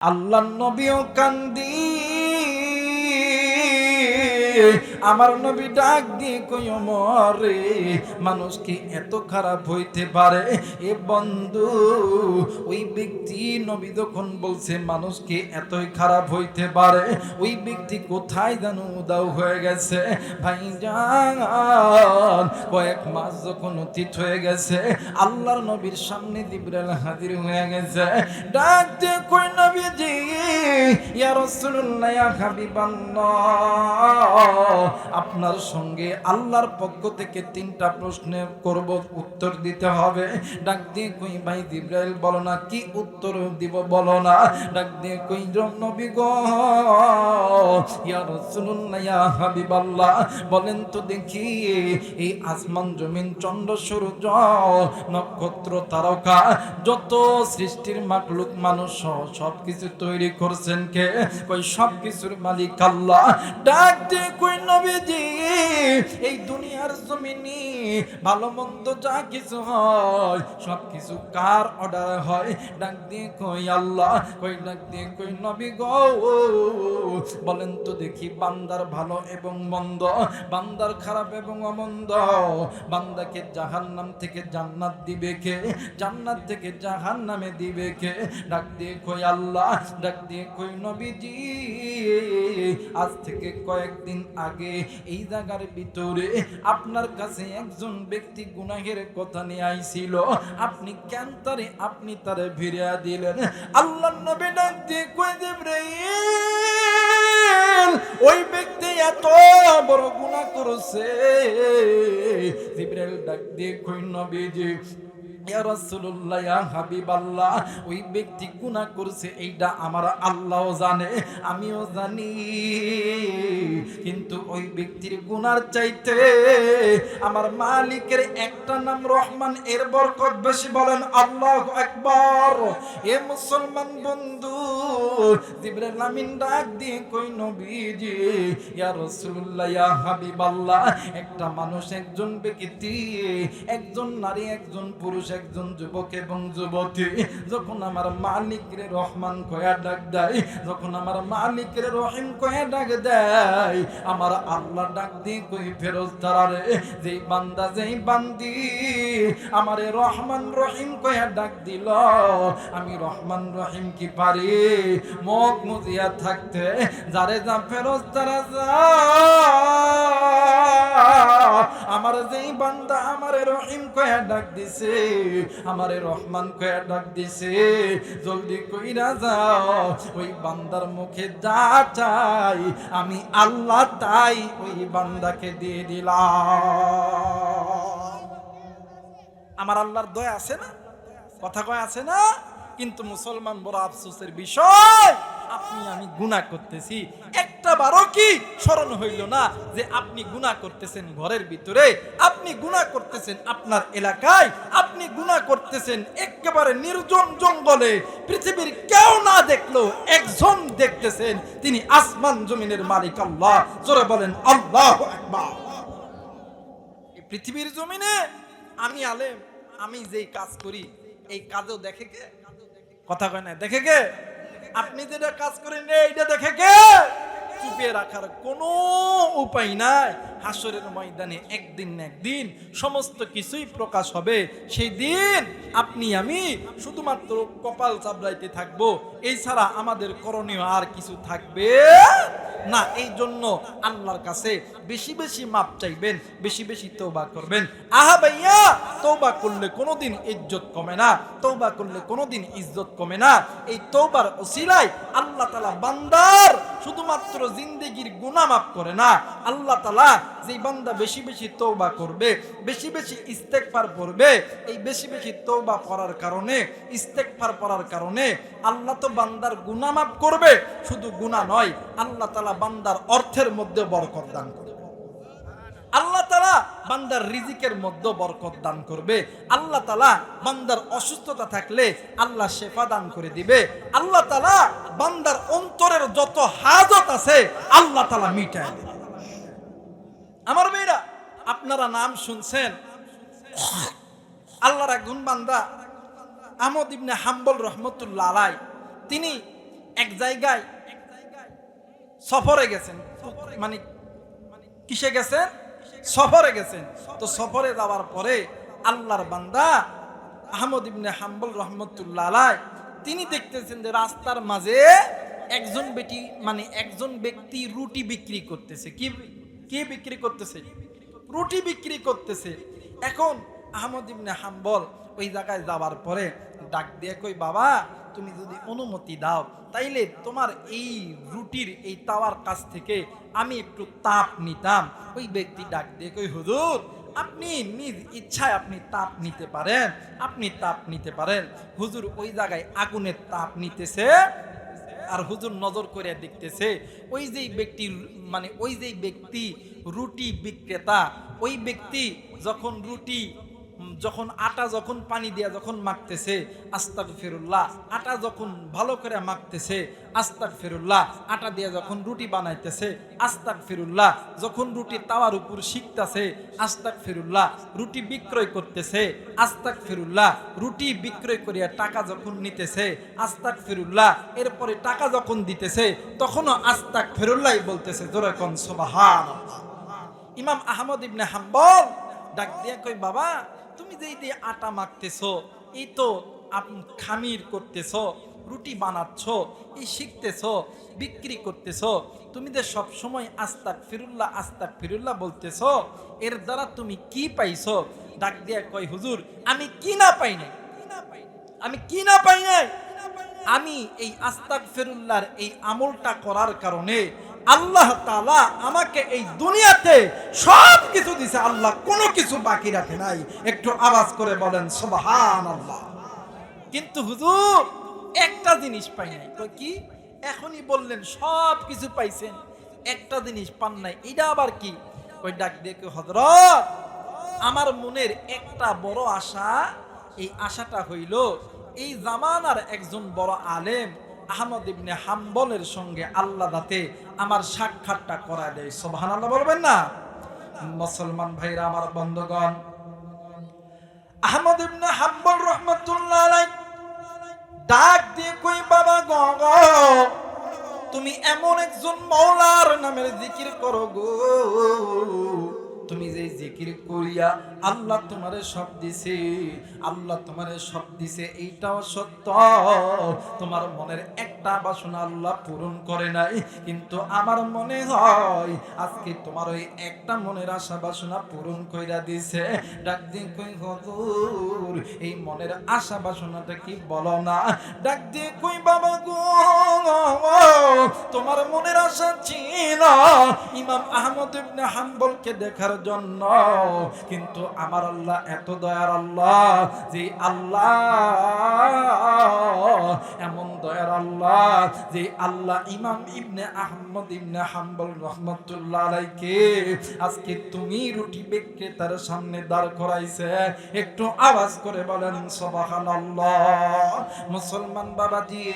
আল্লাহ নবীও কান্দি। আমার নবী ডাক দিয়ে কই মরে, মানুষ কি এত খারাপ হইতে পারে? এ বন্ধু, ওই ব্যক্তি নবী যখন বলছে, মানুষ কি এতই খারাপ হইতে পারে? ওই ব্যক্তি কোথায় জানো উদাও হয়ে গেছে? ভাই যান কয়েক মাস যখন অতীত হয়ে গেছে, আল্লাহর নবীর সামনে দিবরাল হাজির হয়ে গেছে। ডাক দিয়ে কই নবীজি, ইয়া রাসূলুল্লাহ, ইয়া হাবিবাল্লাহ। আপনার সঙ্গে আল্লাহর পক্ষ থেকে তিনটা প্রশ্নের করব, উত্তর দিতে হবে। ডাক দিয়ে কই, ভাই জিব্রাইল, বলো না, কি উত্তর দিব বলো না? ডাক দিয়ে কই নবী গো, ইয়া হাবিবাল্লাহ। বলেন তো দেখি, এই আসমান, জমিন, চন্দ্র, সূর্য, নক্ষত্র, তারকা, যত সৃষ্টির মাকলুক মানুষ, সব কিছু তৈরি করছেন কে? কই, সব কিছুর মালিক আল্লাহ। ডাক দিয়ে এই দুনিয়ার ভালো মন্দ যা কিছু হয় সব কিছু কার অর্ডার হয়? ডাক দিয়ে কই আল্লাহ, কই ডাক দিয়ে কই নবী বলেন তো দেখি বান্দার ভালো এবং মন্দ, বান্দার খারাপ এবং অমন্দ। বান্দাকে জাহান্নাম থেকে জান্নাত দিবে কে? জান্নাত থেকে জাহান্নামে দিবে কে? ডাক দিয়ে কই আল্লাহ, ডাক দিয়ে কই নবীজি? আজ থেকে কয়েকদিন আগে এই জায়গার ভিতরে আপনার কাছে একজন ব্যক্তি গুনাহের কথা নিয়ে আইছিল। আপনি কেন তারে, আপনি তারে ফিরিয়া দিলেন? আল্লাহ নবী ডাক দিয়ে কই জিব্রাইল, ওই ব্যক্তি এত বড় গুনাহ করেছে। জিব্রাইল ডাক দিয়ে কই নবীজি ওই ব্যক্তি করছে এইটা আমার জানে, আমিও জানি। কিন্তু ওই ব্যক্তির গুনার চাইতে আমার মালিকের একটা নাম রহমান, এর বরকত বেশি বলেন আল্লাহু আকবার। এ মুসলমান বন্ধু দিয়ে কই হাবিবাল্লাহ, একটা মানুষ, একজন ব্যক্তি, একজন নারী, একজন পুরুষ একজন যুবক এবং যুবতী, যখন আমার মালিকের রহমান কয়া ডাক দেয়, যখন আমার মালিকের রহিম কয়া ডাক দেয়, আমার আল্লাহ ডাক দিয়ে কই, ফেরজ তারারে যেই বান্দা, যেই বান্দি, আমারে রহমান রহিম কয়া ডাক দিল, আমি রহমান রহিম কি পারি? মুখ মুজিয়া থাকতে, যারে যা ফেরজ তারা যা, আমার যেই বান্দা আমারে রহিম কয়া ডাক দিছে আমারে রহমান কয়া ডাক দিছে, জলদি কইরা যাও, ওই বান্দার মুখে যা চাই, আমি আল্লাহ তাই ওই বান্দাকে দিয়ে দিলাম। আমার আল্লাহর দয়া আছে না? কথা কয় আছে না? কিন্তু মুসলমান বড় আফসোসের বিষয়, আপনি আমি গুনাহ করতেছি। একটা বারও কি স্মরণ হইল না যে আপনি গুনাহ করতেছেন ঘরের ভিতরে, আপনি গুনাহ করতেছেন আপনার এলাকায় আপনি গুনাহ করতেছেন, একেবারে নির্জন জঙ্গলে পৃথিবীর কেউ না দেখল একজন দেখতেছেন, তিনি আসমান জমিনের মালিক আল্লাহ। জোরে বলেন, আল্লাহ পৃথিবীর জমিনে আমি আলেম, আমি যেই কাজ করি, এই কাজও দেখে কে? কথা কয় না, দেখে কে? আপনি যেটা কাজ করেন, এইটা দেখে কে? চুপে রাখার কোনো উপায় নাই। হাসরের ময়দানে একদিন না একদিন সমস্ত কিছুই প্রকাশ হবে। সেই দিন আপনি, আমি শুধুমাত্র কপাল চাবড়াইতে থাকব। এই ছাড়া আমাদের করণীয় আর কিছু থাকবে না। এই জন্য আল্লাহর কাছে বেশি বেশি মাপ চাইবেন, বেশি বেশি তৌবা করবেন। আহা ভাইয়া তৌবা করলে কোনোদিন ইজ্জত কমে না। তৌবা করলে কোনোদিন ইজ্জত কমে না। এই তৌবার ওসিলায় আল্লাহ তালা বান্দার শুধুমাত্র জিন্দেগির গুণা মাফ করে না, আল্লাহ তালা যে বান্দা বেশি বেশি তৌবা করবে, বেশি বেশি ইস্তেক ইস্তেকফার করবে, এই বেশি বেশি তৌবা করার কারণে ইস্তেক ইস্তেকফার করার কারণে আল্লাহ তো বান্দার গুণা মাফ করবে, শুধু গুণা নয়, আল্লাহ তালা বান্দার অর্থের মধ্যে বরকত দান করবে। আল্লাহ তালা বান্দার রিজিকের মধ্যে বরকত দান করবে। আল্লাহ তালা বান্দার অসুস্থতা থাকলে আল্লাহ শেফা দান করে দিবে। আল্লাহ তালা বান্দার অন্তরের যত হাজত আছে আল্লাহ তালা মিটায় দেবে। আমার মেয়েরা, আপনারা নাম শুনছেন? আল্লাহর একজন বান্দা আমদ ইবনে হাম্বল রহমতুল্লাহ আলাই। তিনি এক জায়গায় সফরে গেছেন। মানে কিসে গেছেন? সফরে গেছেন। তো সফরে যাওয়ার পরে আল্লাহর বান্দা আহমদ ইবনে হাম্বল রহমতুল্লাহ আলাই, তিনি দেখতেছেন যে রাস্তার মাঝে একজন বেটি মানে একজন ব্যক্তি রুটি বিক্রি করতেছে। কি কি বিক্রি করতেছে? রুটি বিক্রি করতেছে। এখন আহমদ ইবনে হাম্বল ওই জায়গায় যাওয়ার পরে ডাক দিয়ে কই বাবা তুমি যদি অনুমতি দাও, তাইলে তোমার এই রুটির, এই তাওয়ার কাছ থেকে আমি একটু তাপ নিতাম। ওই ব্যক্তি ডাক দিয়ে কই হুজুর, আপনি নিজ ইচ্ছায় আপনি তাপ নিতে পারেন, আপনি তাপ নিতে পারেন। হুজুর ওই জায়গায় আগুনের তাপ নিতেছে আর হুজুর নজর করে দেখতেছে, ওই যেই ব্যক্তি মানে ওই যেই ব্যক্তি রুটি বিক্রেতা, ওই ব্যক্তি যখন রুটি যখন আটা যখন পানি দিয়া যখন মাখতেছে আস্তাক ফেরুল্লাহ আটা যখন ভালো করে মাখতেছে আস্তাক ফেরুল্লাহ আটা দিয়া যখন রুটি বানাইতেছে আস্তাক ফেরুল্লাহ যখন রুটি তাওয়ার উপর শিখতেছে আস্তাক ফেরুল্লাহ রুটি বিক্রয় করতেছে আস্তাক ফেরুল্লাহ রুটি বিক্রয় করিয়া টাকা যখন নিতেছে আস্তাক ফেরুল্লাহ এরপরে টাকা যখন দিতেছে, তখনও আস্তাক ফিরুল্লাহ বলতেছে, জোরে কোন ইমাম আহমদ ইবনে হাম্বল ডাক দিয়া কই বাবা তুমি যে এই দিয়ে আটা মাখতেছ, এই তো খামির করতেছ, রুটি বানাচ্ছ, এই শিখতেছ, বিক্রি করতেছ, তুমি যে সবসময় আস্তাক ফিরুল্লাহ আস্তাক ফিরুল্লাহ বলতেছ, এর দ্বারা তুমি কি পাইছ? ডাক দিয়া কয়, হুজুর, আমি কি না পাই নাই? আমি কি না পাই নাই? আমি এই আস্তাক ফেরুল্লাহর এই আমলটা করার কারণে আল্লাহ তালা আমাকে এই দুনিয়াতে সব কিছু দিছে, আল্লাহ কোনো কিছু বাকি রাখে নাই। একটু আওয়াজ করে বলেন সুবহান আল্লাহ কিন্তু হুজুর, একটা জিনিস পাই নাই। তো কি? এখনই বললেন সব কিছু পাইছেন। একটা জিনিস পান নাই। এটা আবার কি? ওই ডাক দেখে হজরত আমার মনের একটা বড় আশা, এই আশাটা হইল, এই জামানার একজন বড় আলেম আহমদ ইবনে হাম্বলের সঙ্গে আল্লাহ দাতে আমার সাক্ষাৎটা করা দেয়। সোভান আল্লাহ বলবেন না? মুসলমান ভাইরা আমার বন্ধগণ আহমদ ইবনে হাম্বল রহমতুল্লাহ ডাক দিয়ে কই বাবা গ, তুমি এমন একজন মৌলার নামের জিকির করো গো। তুমি যে জিকির করিয়া আল্লাহ তোমারে সব দিছে, আল্লাহ তোমারে সব দিছে, এইটাও সত্য। তোমার মনের একটা বাসনা আল্লাহ পূরণ করে নাই, কিন্তু আমার মনে হয় আজকে তোমার ওই একটা মনের আশা বাসনা পূরণ কইরা দিছে। ডাক দিয়ে কই, হজুর, এই মনের আশা বাসনাটা কি বলো না? ডাক দিয়ে কই, বাবা গো, তোমার মনের আশা ছিল। ইমাম আহমদ ইবনে হাম্বলকে দেখার জন্য। কিন্তু আমার আল্লাহ এত দয়ার আল্লাহ যে আল্লাহ, এমন দয়ার আল্লাহ যে আল্লাহ ইমাম ইবনে আহমদ ইবনে হাম্বল রহমতুল্লাহ আলাইকে আজকে তুমি রুটি বিক্রেতার সামনে দাঁড় করাইছে। একটু আওয়াজ করে বলেন, সুবহানাল্লাহ। মুসলমান বাবাজি,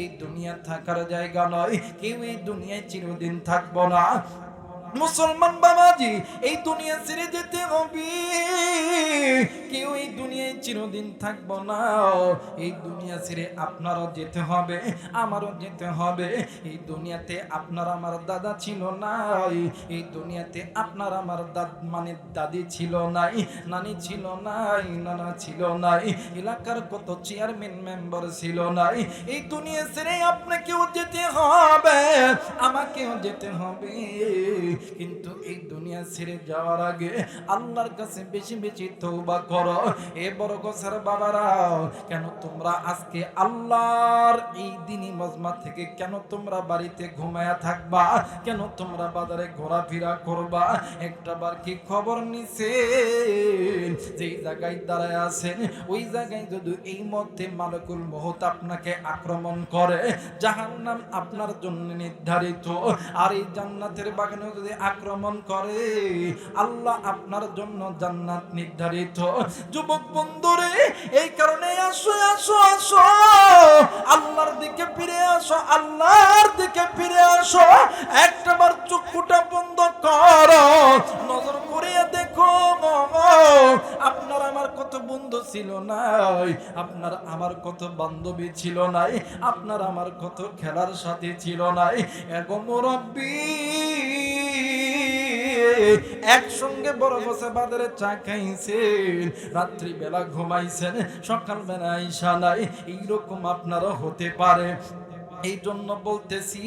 এই দুনিয়া থাকার জায়গা নয়। কেউ এই দুনিয়ায় চিরদিন থাকব না। মুসলমান বাবাজি, এই দুনিয়া ছেড়ে যেতে হবে। কেউ এই দুনিয়ায় চিরদিন থাকব না। এই দুনিয়া ছেড়ে আপনারও যেতে হবে, আমারও যেতে হবে। এই দুনিয়াতে আপনার আমার দাদা ছিল নাই, এই দুনিয়াতে আপনার আমার দাদ মানে দাদি ছিল নাই, নানি ছিল নাই, নানা ছিল নাই, এলাকার কত চেয়ারম্যান মেম্বার ছিল নাই। এই দুনিয়া ছেড়ে আপনাকেও যেতে হবে, আমাকেও যেতে হবে। কিন্তু এই দুনিয়া ছেড়ে যাওয়ার আগে আল্লাহর কাছে বেশি বেশি তৌবা করো। এ বড় গোসার বাবারা কেন তোমরা আজকে আল্লাহর এই দিনই মজমা থেকে কেন তোমরা বাড়িতে ঘুমায়া থাকবা? কেন তোমরা বাজারে ঘোরাফেরা করবা? একটা বার কি খবর নিছে যেই জায়গায় দাঁড়ায় আছেন, ওই জায়গায় যদি এই মধ্যে মালকুল মহত আপনাকে আক্রমণ করে, জাহান্নাম আপনার জন্য নির্ধারিত। আর এই জান্নাতের বাগানে যদি আক্রমণ করে। আল্লাহ আপনার জন্য জান্নাত নির্ধারিত। যুবক বন্ধুরে, এই কারণে আসো আসো আসো। আল্লাহর দিকে ফিরে আসো, আল্লাহর দিকে ফিরে আসো। একটাবার চক্ষুটা বন্ধ করো। নজর করিয়া দেখো আপনার আমার কত বন্ধু ছিল নাই। আপনার আমার কত বান্ধবী ছিল নাই। আপনার আমার কত খেলার সাথে ছিল নাই। এগো মুরব্বী। একসঙ্গে বড় বসে বাজারে চা খাইছেন। রাত্রি বেলা ঘুমাইছেন সকাল বেলা আইসা নাই, এইরকম আপনারও হতে পারে। এই জন্য বলতেছি,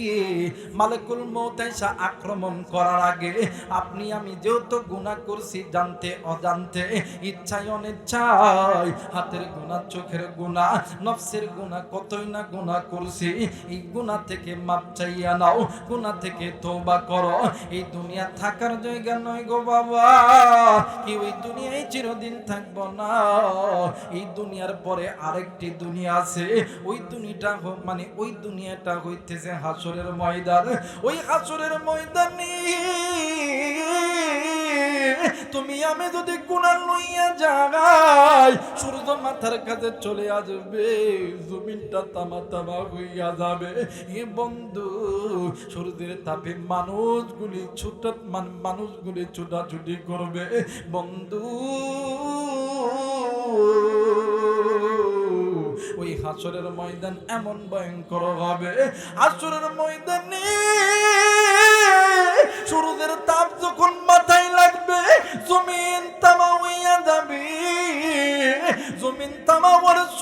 মালিকুল মৌতাইসা আক্রমণ করার আগে আপনি, আমি যেহেতু গুণা করছি, জানতে অজান্তে, ইচ্ছায় অনিচ্ছায়, হাতের গুণা চোখের গুণা নফসের গুণা কতই না গুণা করছি, এই গুণা থেকে মাপ চাইয়া নাও গুণা থেকে তৌবা করো। এই দুনিয়া থাকার জায়গা নয় গো বাবা কি ওই দুনিয়ায় চিরদিন থাকব না। এই দুনিয়ার পরে আরেকটি দুনিয়া আছে, ওই দুনিয়াটা মানে ওই দুনিয়াটা হইতেছে হাসরের ময়দান। ওই হাসরের ময়দানে তুমি আমি যদি গুণার লইয়া যাই, সূর্য মাথার কাছে চলে আসবে, জমিনটা তামা তামা হইয়া যাবে। এ বন্ধু, সূর্যের তাপে মানুষগুলি ছুটা মান- মানুষগুলি ছুটাছুটি করবে। বন্ধু ওই হাসরের ময়দান এমন ভয়ঙ্কর হবে। হাসরের ময়দানে সূর্যের তাপ যখন মাথায় লাগবে, জমিন তামা হইয়া যাবে।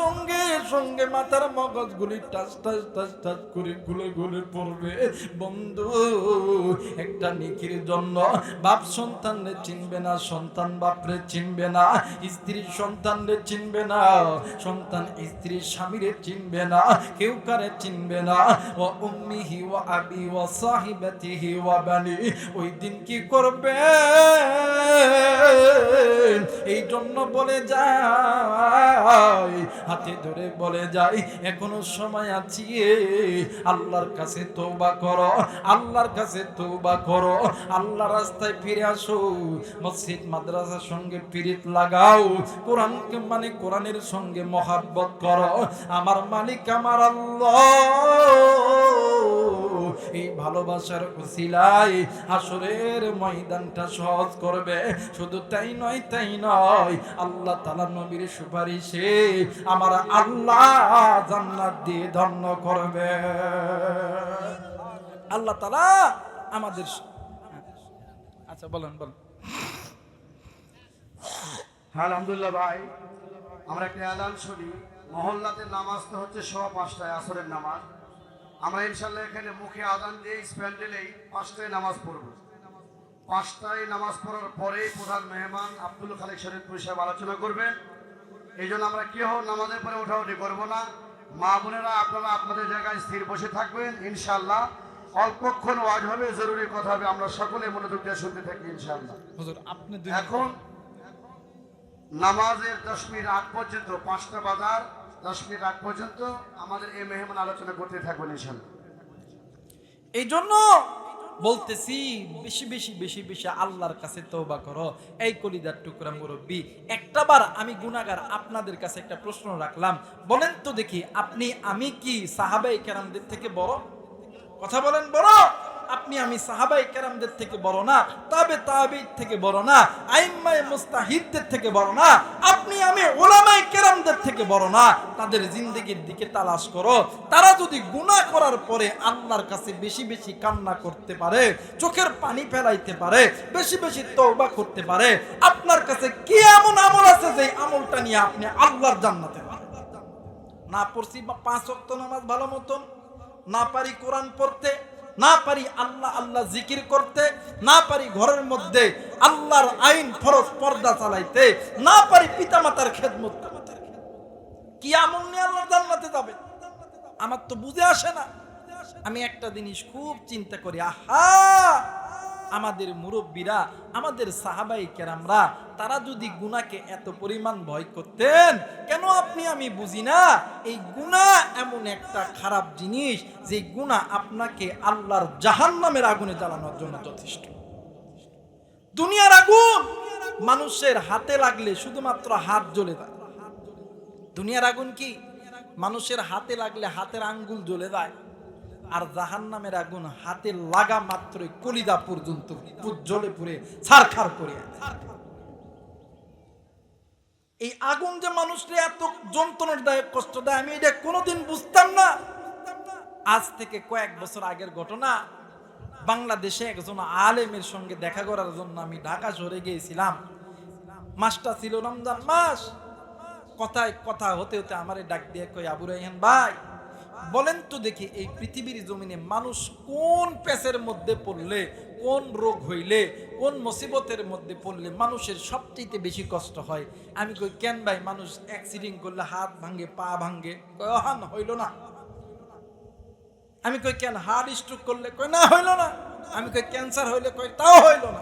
সঙ্গে সঙ্গে মাথার মগজগুলি টাস টাস টাস টাস করে গুলে গুলে পড়বে। বন্ধু, একটা নিকির জন্য বাপ সন্তানরে চিনবে না, সন্তান বাপরে চিনবে না, স্ত্রী সন্তানরে চিনবে না, সন্তান স্ত্রী স্বামীরে চিনবে না, কেউ কারে চিনবে না। ও উম্মিহি ও আবি ও সাহিবাতিহি ও বানি, ওই দিন কি করবে? এই জন্য বলে যায় হাতে ধরে বলে যায় এখনও সময় আছে আল্লাহর কাছে তৌবা করো, আল্লাহর কাছে তৌবা করো। আল্লাহ রাস্তায় ফিরে আসো, মসজিদ মাদ্রাসার সঙ্গে পিরিত লাগাও। কোরআনকে মানে কোরআনের সঙ্গে মহাব্বত করো। আমার মালিক আমার আল্লাহ। এই ভালোবাসার উসিলায় আসরের ময়দানটা সহজ করবে। শুধু তাই নয় তাই নয়, আল্লাহ তালা নবীর সুপারিশে আমার আল্লাহ জান্নাত দিয়ে ধন্য করবে। আল্লাহ তালা আমাদের আচ্ছা বলেন বলেন। হ্যাঁ আলহামদুলিল্লাহ ভাই। আমরা একটা এলান শুনি। মহল্লাতে নামাজ তো হচ্ছে সোয়া পাঁচটায়, আসরের নামাজ। আমরা ইনশাল্লাহ এখানে মুখে আদান দিয়ে স্প্যান্ডেলেই পাঁচটায় নামাজ পড়ব। পাঁচটায় নামাজ পড়ার পরেই প্রধান মেহমান আব্দুল খালেক শরীফপুর সাহেব আলোচনা করবেন এই জন্য আমরা কেউ নামাজের পরে ওঠাউঠি করব না। মা বোনেরা আপনারা আপনাদের জায়গায় স্থির বসে থাকবেন ইনশাল্লাহ অল্পক্ষণ ওয়াজ হবে জরুরি কথা হবে আমরা সকলে মনোযোগ দিয়ে শুনতে থাকি ইনশাল্লাহ এখন নামাজের দশ মিনিট আগ পর্যন্ত পাঁচটা বাজার দশ মিনিট আগ পর্যন্ত আমাদের এই মেহমান আলোচনা করতে থাকবেন ইনশাল্লাহ এই জন্য বলতেছি, বেশি বেশি বেশি বেশি আল্লাহর কাছে তওবা করো। এই কলিদার টুকরা মুরব্বী, একটা বার আমি গুনাগার আপনাদের কাছে একটা প্রশ্ন রাখলাম। বলেন তো দেখি, আপনি, আমি কি সাহাবাই কেরামদের থেকে বড়? কথা বলেন বড়। আপনি আমি সাহাবাই কেরামদের থেকে বড় না, তবে তাবিদ থেকে বড় না, আইম্মায়ে মুস্তাহিদদের থেকে বড় না, আপনি আমি ওলামাই কেরামদের থেকে বড় না, তাদের জিন্দগির দিকে তালাশ করো তারা যদি গুনাহ করার পরে আল্লাহর কাছে বেশি বেশি কান্না করতে পারে, চোখের পানি ফেলাইতে পারে, বেশি বেশি তওবা করতে পারে, আপনার কাছে কি এমন আমল আছে যে আমলটা নিয়ে আপনি আল্লাহর জান্নাতে? না পড়ছি বা পাঁচ অক্ত নামাজ ভালো মতন, না পারি কোরআন পড়তে না পারি আল্লাহ আল্লাহ জিকির করতে, না পারি ঘরের মধ্যে আল্লাহর আইন ফরজ পর্দা চালাইতে, না পারি পিতামাতার খেদমত করতে। কি আমল নিয়ে আল্লাহর জান্নাতে যাবে? আমার তো বুঝে আসে না। আমি একটা জিনিস খুব চিন্তা করি, আহা! আমাদের মুরব্বীরা, আমাদের সাহাবাই কেরামরা, তারা যদি গুনাকে এত পরিমাণ ভয় করতেন, কেন আপনি আমি বুঝি না? এই গুণা এমন একটা খারাপ জিনিস, যে গুণা আপনাকে আল্লাহর জাহান্নামের আগুনে জ্বালানোর জন্য যথেষ্ট। দুনিয়ার আগুন মানুষের হাতে লাগলে শুধুমাত্র হাত জ্বলে যায়। দুনিয়ার আগুন কি? মানুষের হাতে লাগলে হাতের আঙ্গুল জ্বলে যায়। আর জাহান নামের আগুন হাতে লাগা মাত্রই কলিদা পর্যন্ত পু- পুরে পুড়ে ছারখার করে এই আগুন যে মানুষকে এত যন্ত্রণাদায়ক কষ্ট দেয়, আমি এটা কোনোদিন বুঝতাম না। আজ থেকে কয়েক বছর আগের ঘটনা। বাংলাদেশে একজন আলেমের সঙ্গে দেখা করার জন্য আমি ঢাকা শহরে গিয়েছিলাম। মাসটা ছিল রমজান মাস। কথায় কথা, হতে হতে আমারে ডাক দিয়ে কই আবু রাইহান ভাই বলেন তো দেখি এই পৃথিবীর জমিনে মানুষ কোন পেসের মধ্যে পড়লে, কোন রোগ হইলে, কোন মুসিবতের মধ্যে পড়লে মানুষের সবচেয়ে বেশি কষ্ট হয়? আমি কই, কেন ভাই মানুষ অ্যাক্সিডেন্ট করলে হাত ভাঙ্গে পা ভাঙ্গে কই অহান, হইল না। আমি কই, কেন হার্ট স্ট্রোক করলে? কই না, হইল না। আমি কই ক্যান্সার হইলে? কই তাও হইল না।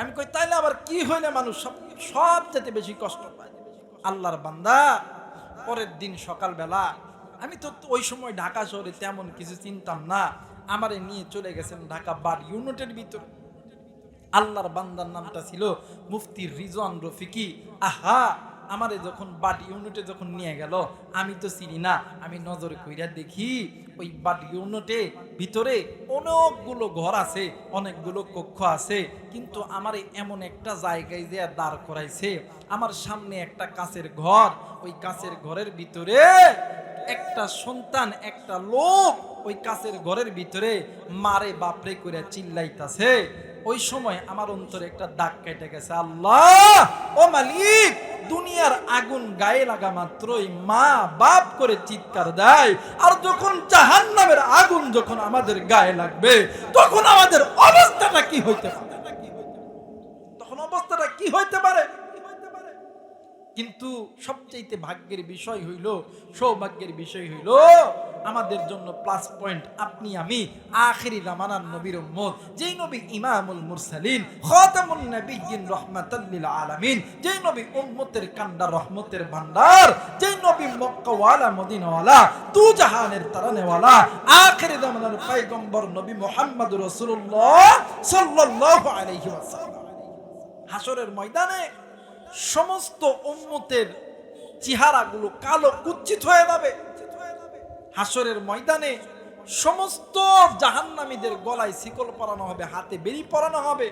আমি কই, তাইলে আবার কি হইলে মানুষ সব সব যেতে বেশি কষ্ট পায়? আল্লাহর বান্দা, পরের দিন সকালবেলা আমি তো ওই সময় ঢাকা শহরে তেমন কিছু চিনতাম না। আমারে নিয়ে চলে গেছেন ঢাকা বার ইউনিটের ভিতরে। আল্লাহর বান্দার নামটা ছিল মুফতি রিজওয়ান রফিকি। আহা, আমারে যখন বাট ইউনিটে যখন নিয়ে গেল, আমি তো চিনি না। আমি নজর কইরা দেখি, ওই বাট ইউনিটে ভিতরে অনেকগুলো ঘর আছে, অনেকগুলো কক্ষ আছে। কিন্তু আমার এমন একটা জায়গায় যে দাঁড় করাইছে, আমার সামনে একটা কাছের ঘর। ওই কাছের ঘরের ভিতরে একটা সন্তান, একটা লোক ওই কাছের ঘরের ভিতরে মারে বাপরে করে চিল্লাইতাছে। ওই সময় আমার অন্তরে একটা দাগ কেটে গেছে। আল্লাহ! ও মালিক, দুনিয়ার আগুন গায়ে লাগা মাত্রই মা বাপ করে চিৎকার দেয়। আর যখন জাহান নামের আগুন যখন আমাদের গায়ে লাগবে, তখন আমাদের অবস্থাটা কি হইতে পারে? তখন অবস্থাটা কি হইতে পারে? কিন্তু সবচাইতে ভাগ্যের বিষয় হইল, সৌভাগ্যের বিষয় হইল, আমাদের জন্য প্লাস পয়েন্ট আপনি, আমি, আখেরি রামানার নবীর উম্মত। যেই নবী ইমামুল মুরসালিন, খাতামুন নবিয়্যিন রাহমাতাল লিল আলামিন। যেই নবী উম্মতের কান্ডার, রহমতের ভান্ডার। যেই নবী মক্কাওয়ালা, মদিনাওয়ালা তু জাহানের তারানেওয়ালা, আখেরি রামানার পয়গম্বর নবী মুহাম্মদ রাসূলুল্লাহ সাল্লাল্লাহু আলাইহি ওয়াসাল্লাম। হাসরের ময়দানে সমস্ত উম্মতের চেহারাগুলো কালো কুচ্ছিত হয়ে যাবে। হাসরের ময়দানে সমস্ত জাহান্নামীদের গলায় শিকল পরানো হবে, হাতে বেরি পরানো হবে।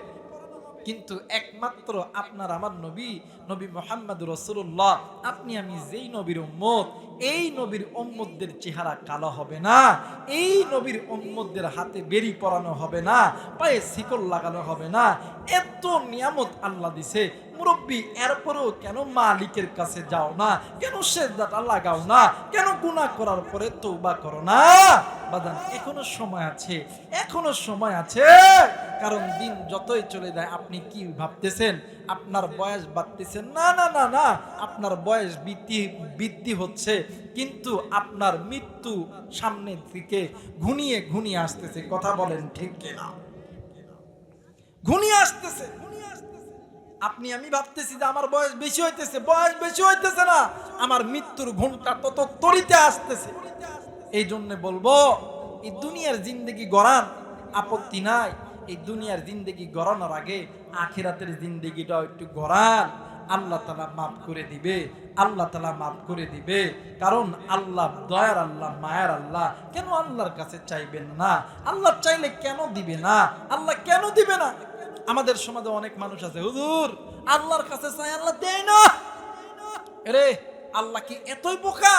কিন্তু একমাত্র আপনার আমার নবী নবী মোহাম্মদ রসুল্লাহ আপনি আমি যেই নবীর উম্মত, এই নবীর উম্মতদের চেহারা কালো হবে না, এই নবীর উম্মতদের হাতে বেরি পরানো হবে না, পায়ে শিকল লাগানো হবে না। এত নিয়ামত আল্লাহ দিছে। মুরব্বী, এরপরেও কেন মালিকের কাছে যাও না? কেন সেজদাটা লাগাও না? কেন গুনাহ করার পরে তৌবা করো না? বাদান এখনও সময় আছে, এখনও সময় আছে। কারণ দিন যতই চলে যায়, আপনি কি ভাবতেছেন? আপনার বয়স বাড়তেছে। না না না না, আপনার বয়স বৃদ্ধি বৃদ্ধি হচ্ছে, কিন্তু আপনার মৃত্যু সামনের দিকে ঘুনিয়ে ঘুনিয়ে আসতেছে। কথা বলেন ঠিক কিনা? ঘুনিয়ে আসতেছে আপনি, আমি ভাবতেছি যে আমার বয়স বেশি হইতেছে, বয়স বেশি হইতেছে না। আমার মৃত্যুর ঘুমটা তত তরিতে আসতেছে। এই জন্য বলব, এই দুনিয়ার জিন্দগি গড়ান, আপত্তি নাই। এই দুনিয়ার জিন্দগি গড়ানোর আগে আখিরাতের জিন্দগিটা একটু গড়ান। আল্লাহ তালা মাফ করে দিবে, আল্লাহ তালা মাফ করে দিবে। কারণ আল্লাহ দয়ার আল্লাহ, মায়ের আল্লাহ। কেন আল্লাহর কাছে চাইবেন না? আল্লাহ চাইলে কেন দিবে না? আল্লাহ কেন দিবে না? আমাদের সমাজে অনেক মানুষ আছে, হুজুর, আল্লাহর কাছে চাই, আল্লাহ দেয় না। রে আল্লাহ কি এতই বোকা?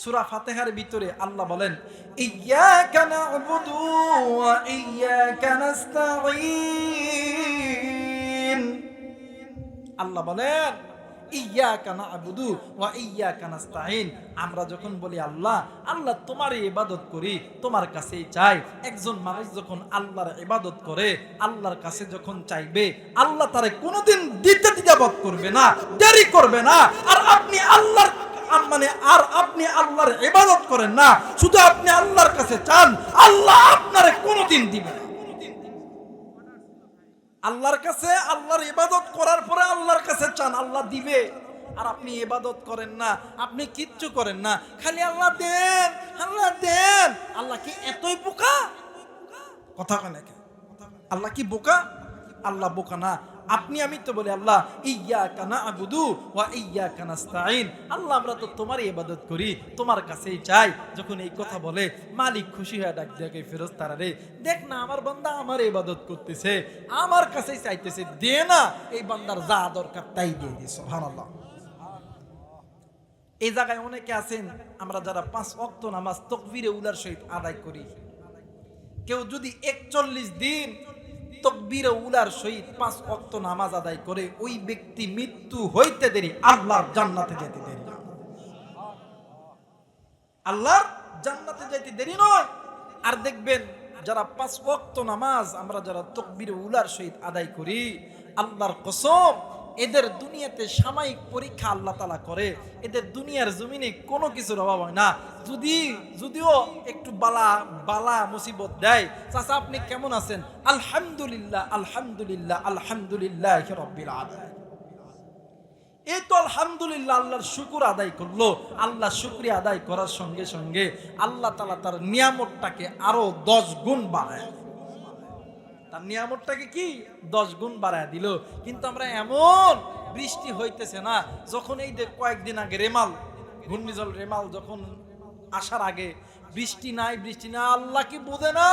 সূরা ফাতিহার ভিতরে আল্লাহ বলেন আল্লাহ বলেন আমরা যখন বলি, আল্লাহ আল্লাহ তোমারই ইবাদত করি, তোমার কাছেই চাই। একজন মানুষ যখন আল্লাহর ইবাদত করে, আল্লাহর কাছে যখন চাইবে, আল্লাহ তারে কোনোদিন দিতে দ্বিধাবোধ করবে না, দেরি করবে না। আর আপনি আল্লাহর মানে আর আপনি আল্লাহর ইবাদত করেন না, শুধু আপনি আল্লাহর কাছে চান, আল্লাহ আপনারে কোনোদিন দিবে না। আল্লাহর কাছে, আল্লাহর ইবাদত করার পরে আল্লাহর কাছে চান, আল্লাহ দিবে। আর আপনি ইবাদত করেন না, আপনি কিচ্ছু করেন না, খালি আল্লাহ দেন আল্লাহ দেন। আল্লাহ কি এতই বোকা? কথা কেন আল্লাহ কি বোকা? আল্লাহ বোকা না। আপনি আমি তো বলি, আল্লাহ ইয়া কানা আবুদু ওয়া ইয়া কানাস্তাইন আল্লাহ, আমরা তো তোমারই ইবাদত করি, তোমার কাছেই চাই। যখন এই কথা বলে, মালিক খুশি হয়ে ডাক দেখে ফেরজ, তারা রে, দেখ না, আমার বান্দা আমার ইবাদত করতেছে। আমার কাছেই চাইতেছে, দে না, এই বান্দার যা দরকার তাই দিয়ে দিস সুবহানাল্লাহ। এই জায়গায় অনেকে আছেন, আমরা যারা পাঁচ অক্ত নামাজ তকবিরে উলার সহিত আদায় করি। কেউ যদি একচল্লিশ দিন তকবিরে উলার সহিত পাঁচ অক্ত নামাজ আদায় করে ওই ব্যক্তি মৃত্যু হইতে দেরি, আল্লাহর জান্নাতে যেতে দেরি। আল্লাহ জান্নাতে যাইতে দেরি নয়। আর দেখবেন যারা পাঁচ অক্ত নামাজ, আমরা যারা তকবির উলার সহিত আদায় করি, আল্লাহর কসম এদের দুনিয়াতে সাময়িক পরীক্ষা আল্লাহ তালা করে, এদের দুনিয়ার জমিনে কোনো কিছুর অভাব হয় না। যদি, যদিও একটু বালা বালা মুসিবত দেয়, চাচা আপনি কেমন আছেন? আলহামদুলিল্লাহ আলহামদুলিল্লাহ আলহামদুলিল্লাহ রব্বিল এই তো আলহামদুলিল্লাহ আল্লাহর শুকুর আদায় করল। আল্লাহ শুক্রিয়া আদায় করার সঙ্গে সঙ্গে আল্লাহ তালা তার নিয়ামতটাকে আরও দশ গুণ বাড়ায়। তার নিয়ামতটাকে কি? দশ গুণ বাড়ায় দিল। কিন্তু আমরা এমন বৃষ্টি হইতেছে না, যখন এই যে কয়েকদিন আগে রেমাল, ঘূর্ণিঝড় রেমাল যখন আসার আগে বৃষ্টি নাই, বৃষ্টি না আল্লাহ কি বোঝে না?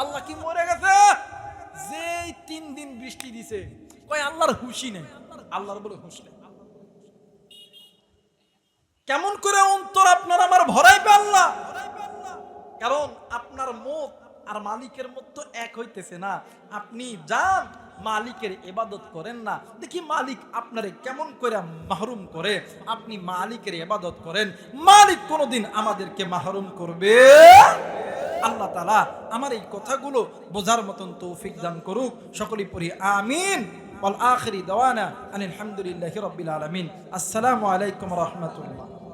আল্লাহ কি মরে গেছে? যেই তিন দিন বৃষ্টি দিছে, কয় আল্লাহর হুশি নেই, আল্লাহর বলে হুশ নেই। কেমন করে অন্তর আপনার আমার ভরাইবে আল্লাহ? কারণ আপনার মত আর মালিকের মত তো এক হইতেছে না আপনি যান মালিকের এবাদত করেন না দেখি মালিক আপনারে কেমন করে মাহরুম করে আপনি মালিকের এবাদত করেন মালিক কোনোদিন আমাদেরকে মাহরুম করবে আল্লাহ তালা আমার এই কথাগুলো বোঝার মতন তৌফিক দান করুক সকলেই পড়ি আমিন والآخر دوانا أن الحمد لله رب العالمين السلام عليكم ورحمة الله